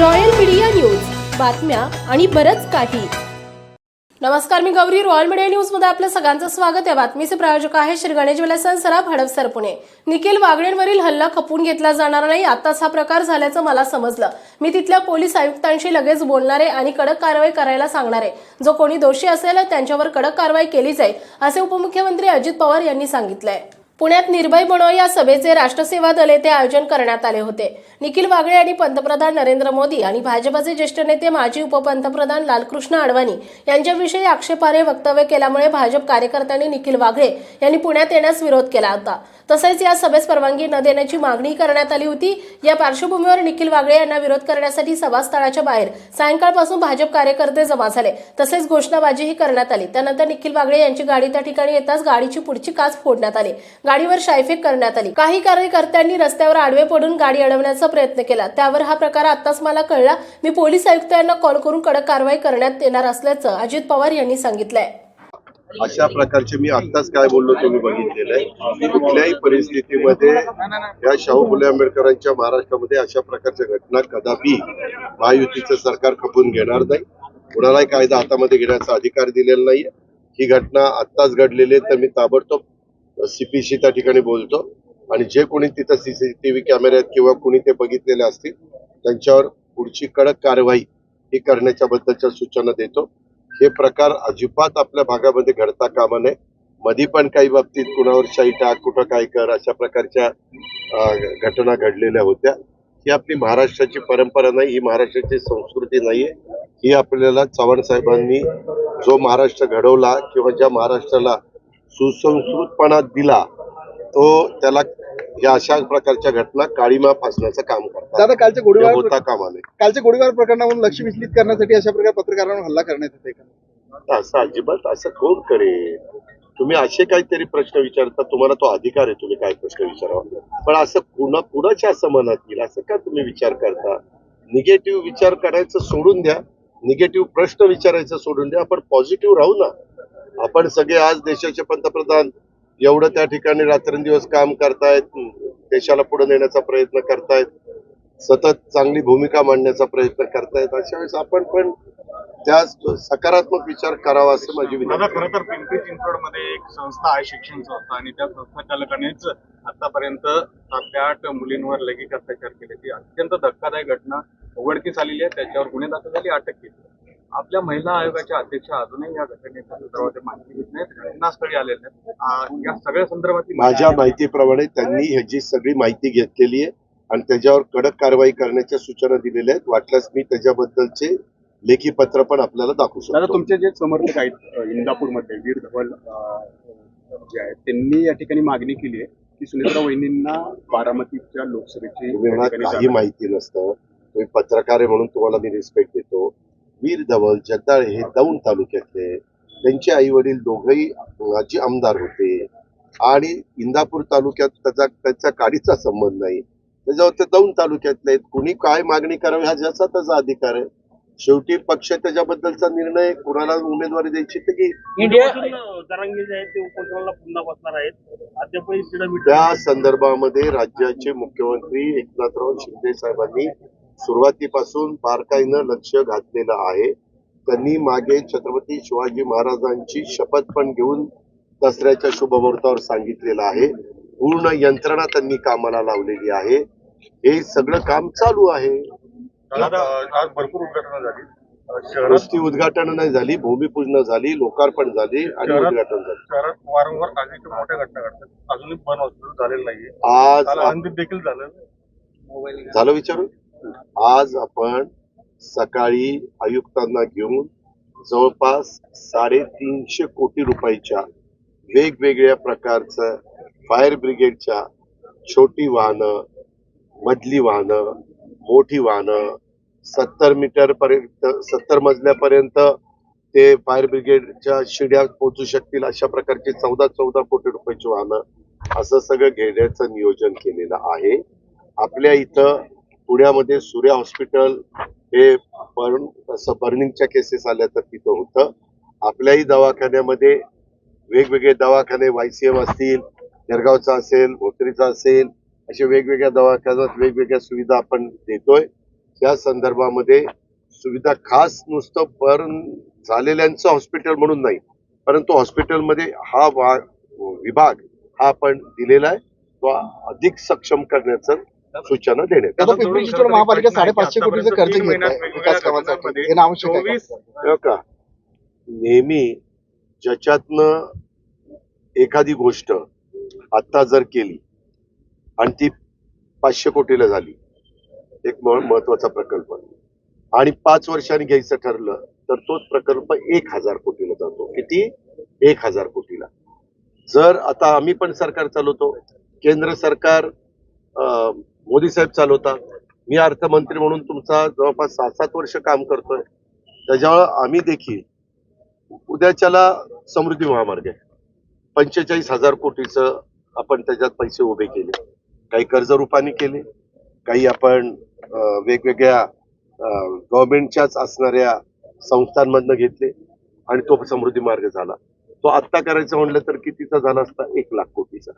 Royal media news. बातम्या आणि बरंच काही. नमस्कार मी गौरी. रॉयल मीडिया न्यूजमध्ये आपलं सगळ्यांचं स्वागत. आहे बातमीचे प्रायोजक आहे श्री गणेश विलासन सराफ हडपसर पुणे. निखिल वागणेंवरील हल्ला खपून घेतला जाणार नाही आताच हा प्रकार झाल्याचं मला समजलं. मी तिथल्या पोलीस आयुक्तांशी लगेच बोलणार आहे आणि कडक कारवाई करायला सांगणार. आहे जो कोणी दोषी असेल त्यांच्यावर कडक कारवाई केली जाईल असे उपमुख्यमंत्री अजित पवार यांनी सांगितलंय. पुण्यात निर्भय बनो या सभेचे राष्ट्रसेवा दल येथे आयोजन करण्यात आले होते. निखिल वागळे आणि पंतप्रधान नरेंद्र मोदी आणि भाजपाचे ज्येष्ठ नेते माजी उपपंतप्रधान लालकृष्ण अडवाणी यांच्याविषयी आक्षेपार्ह वक्तव्य केल्यामुळे भाजप कार्यकर्त्यांनी निखिल वागळे यांनी पुण्यात येण्यास विरोध केला होता. तसेच या सभेस परवानगी न देण्याची मागणी करण्यात आली होती. या पार्श्वभूमीवर निखिल वागळे यांना विरोध करण्यासाठी सभास्थळाच्या बाहेर सायंकाळपासून भाजप कार्यकर्ते जमा झाले. तसेच घोषणाबाजीही करण्यात आली. त्यानंतर निखिल वागळे यांची गाडी त्या ठिकाणी येताच गाडीची पुढची काच फोडण्यात आली. गाडीवर शायफेक करण्यात आली. काही कार्यकर्त्यांनी रस्त्यावर आडवे पडून गाडी अडवण्याचा प्रयत्न केला. त्यावर हा प्रकार आताच मला कळला. मी पोलीस आयुक्त यांना कॉल करून कडक कारवाई करण्यात येणार असल्याचं अजित पवार यांनी सांगितलंय. अशा प्रकारचे मी आत्ताच काय बोललो तुम्ही बघितलेलं आहे. कुठल्याही परिस्थितीमध्ये या शाहू फुले आंबेडकरांच्या महाराष्ट्रामध्ये अशा प्रकारच्या घटना कदापि महायुतीचं सरकार खपून घेणार नाही. कुणालाही कायदा हातामध्ये घेण्याचा अधिकार दिलेला नाही ही घटना आत्ताच घडलेली आहे तर मी ताबडतोब सीपीसी त्या ठिकाणी बोलतो. आणि जे कोणी तिथं सीसीटीव्ही कॅमेऱ्यात किंवा कोणी ते बघितलेले असतील त्यांच्यावर पुढची कडक कारवाई ही करण्याच्या बद्दलच्या सूचना देतो. हे प्रकार अजिबात आपल्या भागामध्ये घडता कामा नये. मधी पण काही बाबतीत कुणावर शाही टाक कुठं काय कर अशा प्रकारच्या घटना घडलेल्या होत्या. ही आपली महाराष्ट्राची परंपरा नाही ही महाराष्ट्राची संस्कृती नाहीये. ही आपल्याला चव्हाण साहेबांनी जो महाराष्ट्र घडवला किंवा ज्या महाराष्ट्राला सुसंस्कृतपणा दिला तो त्याला या अशा प्रकारच्या घटना काळीमा फासण्याचं काम करतात. दादा कालच्या हे गोळीबार होता कामा नये कालच्या गोळीबार प्रकरणावरून लक्ष विचलित करण्यासाठी अशा प्रकारे पत्रकारांवर हल्ला करण्यात येते का? असं अजिबात असं कोण करेल तुम्ही असे काहीतरी प्रश्न विचारता तुम्हाला तो अधिकार आहे तुम्ही काय प्रश्न विचारावा. पण असं कुणा कुणाच्या असं मनात येईल? असं का तुम्ही विचार करता? निगेटिव्ह विचार करायचं सोडून द्या. निगेटिव्ह प्रश्न विचारायचं सोडून द्या. आपण पॉझिटिव्ह राहू ना. आपण सगळे आज देशाचे पंतप्रधान एवढं त्या ठिकाणी रात्रंदिवस काम करतायत देशाला पुढे नेण्याचा प्रयत्न करतायत सतत चांगली भूमिका मांडण्याचा प्रयत्न करतायत अशा वेळेस आपण पण त्या सकारात्मक विचार करावा असं माझी विनंती खरं तर पिंपरी चिंचवडमध्ये एक संस्था आहे शिक्षण संस्था आणि त्या संस्था चालकानेच आतापर्यंत सात आठ मुलींवर लैंगिक अत्याचार केले. ती अत्यंत धक्कादायक घटना उघडकीस आलेली आहे. त्याच्यावर गुन्हे दाखल झाली अटक केली. आपल्या महिला आयोगाच्या अध्यक्षा अजूनही या घटनेच्या संदर्भात माहिती घेत नाहीत घटनास्थळी आलेल्या या सगळ्या संदर्भात माझ्या माहितीप्रमाणे त्यांनी ह्याची सगळी माहिती घेतलेली आहे आणि त्याच्यावर कडक कारवाई करण्याच्या सूचना दिलेल्या आहेत. वाटल्यास मी त्याच्याबद्दलचे लेखी पत्र पण आपल्याला दाखवू शकतो. तुमचे जे समर्थक आहेत इंदापूरमध्ये वीर धवल जे आहेत त्यांनी या ठिकाणी मागणी केली आहे की सुनेत्रा वहिनींना बारामतीच्या लोकसभेची काही माहिती नसतं. तुम्ही पत्रकार आहे म्हणून तुम्हाला मी रिस्पेक्ट देतो. वीर धवल जगदाळ हे दौंड तालुक्यातले त्यांचे आई वडील दोघही माजी आमदार होते. आणि इंदापूर तालुक्यात त्याचा त्याच्या गाडीचा संबंध नाही. त्याच्यावर ते दौंड तालुक्यातले आहेत. कुणी काय मागणी करावी हा ज्याचा त्याचा अधिकार आहे. शेवटी पक्ष त्याच्याबद्दलचा निर्णय कुणाला उमेदवारी द्यायची तर की त्या संदर्भामध्ये राज्याचे मुख्यमंत्री एकनाथराव शिंदे साहेबांनी सुरुवातीपासून बारकाईनं लक्ष घातलेलं आहे. त्यांनी मागे छत्रपती शिवाजी महाराजांची शपथ पण घेऊन दसऱ्याच्या शुभमुहूर्तावर सांगितलेलं आहे. पूर्ण यंत्रणा त्यांनी कामाला लावलेली आहे. हे सगळं काम चालू आहे. आज भरपूर उद्घाटना झाली. नुसती उद्घाटन नाही झाली भूमिपूजन झाली लोकार्पण झाली आणि उद्घाटन झालं. शहरात वारंवार आगीच्या मोठ्या घटना घडतात. अजूनही बन हॉस्पिटल झालेलं नाहीये. आज देखील झालं. झालं विचारून? आज आपण सकाळी आयुक्तांना घेऊन जवळपास साडेतीनशे कोटी रुपयाच्या वेगवेगळ्या प्रकारचं फायर ब्रिगेडच्या छोटी वाहनं मधली वाहनं मोठी वाहनं सत्तर मीटर पर्यंत सत्तर मजल्यापर्यंत ते फायर ब्रिगेडच्या शिड्या पोहोचू शकतील अशा प्रकारची चौदा चौदा कोटी रुपयाची वाहनं असं सगळं घेण्याचं नियोजन केलेलं आहे. आपल्या इथं पुण्यामध्ये सूर्या हॉस्पिटल हे बर्न असं बर्निंगच्या केसेस आल्या तर तिथं होतं. आपल्याही दवाखान्यामध्ये वेगवेगळे दवाखाने वायसीएम असतील जळगावचा असेल भोसरीचा असेल असे वेगवेगळ्या दवाखान्यात वेगवेगळ्या सुविधा आपण देतोय. त्या संदर्भामध्ये सुविधा खास नुसतं बर्न झालेल्यांचं हॉस्पिटल म्हणून नाही परंतु हॉस्पिटलमध्ये हा वा विभाग हा आपण दिलेला आहे. तो अधिक सक्षम करण्याचं सूचना देण्यात आता पिंपरी चिंचवड महापालिका साडेपाचशे कोटीचं कर्ज घेत आहे विकास कामासाठी. हे आवश्यक आहे. चोवीस का? नेहमी ज्याच्यातनं एखादी गोष्ट आत्ता जर केली आणि ती पाचशे कोटीला झाली एक महत्त्वाचा प्रकल्प. आणि पाच वर्षांनी घ्यायचं ठरलं तर तोच प्रकल्प एक हजार कोटीला जातो. किती? एक हजार कोटीला. जर आता आम्ही पण सरकार चालवतो केंद्र सरकार अं, मोदी साहेब चालवतात. मी अर्थमंत्री म्हणून तुमचा जवळपास सात सात वर्ष काम करतोय. त्याच्यावर आम्ही देखील उद्याच्याला समृद्धी महामार्ग आहे. पंचेचाळीस हजार कोटीचं आपण त्याच्यात पैसे उभे केले. काही कर्ज रूपाने केले. काही आपण वेगवेगळ्या गव्हर्नमेंटच्याच असणाऱ्या संस्थांमधनं घेतले आणि तो समृद्धी मार्ग झाला. तो आत्ता करायचं म्हणलं तर कितीचा झाला असता? एक लाख कोटीचा.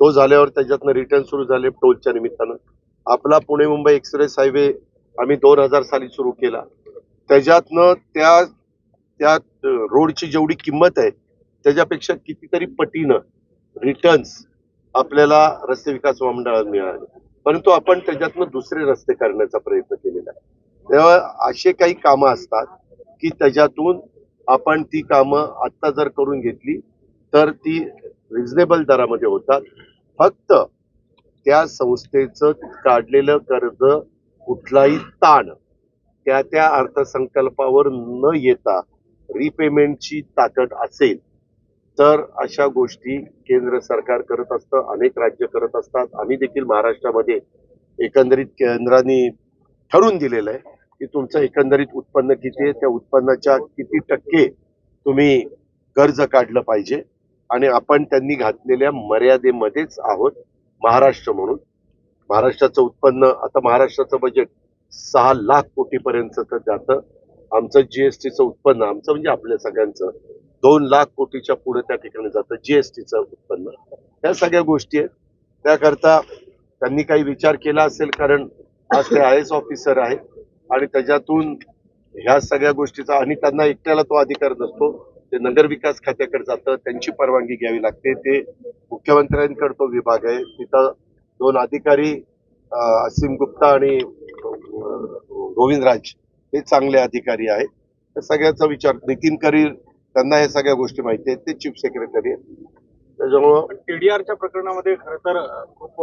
तो झाल्यावर त्याच्यातनं रिटर्न सुरू झाले टोलच्या निमित्तानं. आपला पुणे मुंबई एक्सप्रेस हायवे आम्ही दोन हजार साली सुरू केला. त्याच्यातनं त्या त्या रोडची जेवढी किंमत आहे त्याच्यापेक्षा कितीतरी पटीनं रिटर्न्स आपल्याला रस्ते विकास महामंडळात मिळाले. परंतु आपण त्याच्यातनं दुसरे रस्ते करण्याचा प्रयत्न केलेला आहे. तेव्हा असे काही कामं असतात की त्याच्यातून आपण ती कामं आत्ता जर करून घेतली तर ती रिझनेबल दरामध्ये होतात. फक्त त्या संस्थेचं काढलेलं कर्ज कुठलाही ताण त्या त्या अर्थसंकल्पावर न येता रिपेमेंटची ताकद असेल तर अशा गोष्टी केंद्र सरकार करत असतं अनेक राज्य करत असतात. आम्ही देखील महाराष्ट्रामध्ये एकंदरीत केंद्राने ठरवून दिलेलं आहे की तुमचं एकंदरीत उत्पन्न किती आहे त्या उत्पन्नाच्या किती टक्के तुम्ही कर्ज काढलं पाहिजे. आणि आपण त्यांनी घातलेल्या मर्यादेमध्येच आहोत महाराष्ट्र म्हणून. महाराष्ट्राचं उत्पन्न आता महाराष्ट्राचं बजेट सहा लाख कोटीपर्यंतचं जातं. आमचं जीएसटीचं उत्पन्न आमचं म्हणजे आपल्या सगळ्यांचं दोन लाख कोटीच्या पुढे त्या ठिकाणी जातं जीएसटीचं उत्पन्न. या सगळ्या गोष्टी आहेत. त्याकरता त्यांनी काही विचार केला असेल कारण आज ते आय एस ऑफिसर आहेत आणि त्याच्यातून ह्या सगळ्या गोष्टीचा आणि त्यांना एकट्याला तो अधिकार नसतो. ते नगर विकास खात्याकडे जातं त्यांची परवानगी घ्यावी लागते. ते मुख्यमंत्र्यांकडे तो विभाग आहे. तिथं दोन अधिकारी असीम गुप्ता आणि अं, गोविंदराज हे चांगले अधिकारी आहेत. त्या सगळ्याचा विचार नितीन करीर त्यांना हे सगळ्या गोष्टी माहिती आहेत. ते चीफ सेक्रेटरी आहेत. त्याच्यामुळं टीडीआरच्या प्रकरणामध्ये खरं तर खूप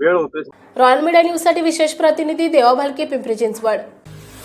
वेळ होतोय. रॉयल मीडिया न्यूजसाठी विशेष प्रतिनिधी देवा भालके पिंपरी चिंचवड.